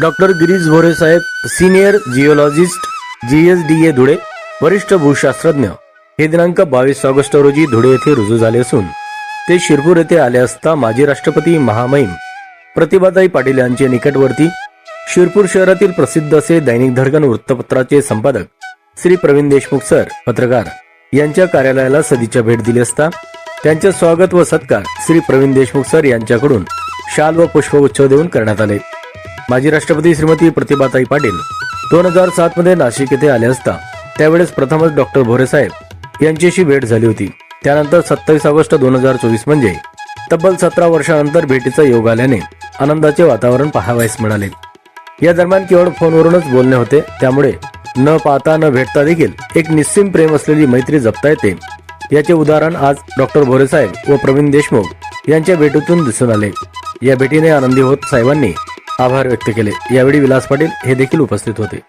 Doctor Girish Bhore साहेब senior geologist GSDA Dhule वरिष्ठ भूशास्त्रज्ञ. हे दिनांक बावीस ऑगस्ट रोजी धुळे येथे रुजू झाले असून ते शिरपूर येथे आले असता माजी राष्ट्रपती महामहिम प्रतिभाताई पाटील यांचे निकटवर्ती शिरपूर शहरातील प्रसिद्ध असे दैनिक धडकन वृत्तपत्राचे संपादक श्री प्रवीण देशमुख सर पत्रकार यांच्या कार्यालयाला सदिच्छा भेट दिली असता त्यांचे स्वागत व सत्कार श्री प्रवीण देशमुख सर यांच्याकडून शाल व पुष्पगुच्छ देऊन करण्यात आले. माजी राष्ट्रपती श्रीमती प्रतिभाताई पाटील दोन हजार सात मध्ये नाशिक येथे आले असता. त्यावेळेस प्रथमच डॉक्टर भोरे साहेब यांच्याशी भेट झाली होती. त्यानंतर सत्तावीस ऑगस्ट दोन हजार चोवीस म्हणजे तब्बल सतरा वर्षानंतर भेटीचा योग आल्याने आनंदाचे वातावरण पाहावयास मिळाले. या दरम्यान केवळ फोनवरूनच बोलणे होते. त्यामुळे न पाहता न भेटता देखील एक निस्सीम प्रेम असलेली मैत्री जपता येते. याचे उदाहरण आज डॉक्टर भोरे साहेब व प्रवीण देशमुख यांच्या भेटीतून दिसून आले. या भेटीने आनंदी होत साहेबांनी आभार व्यक्त केले. यावेळी विलास पाटील हे देखील उपस्थित होते.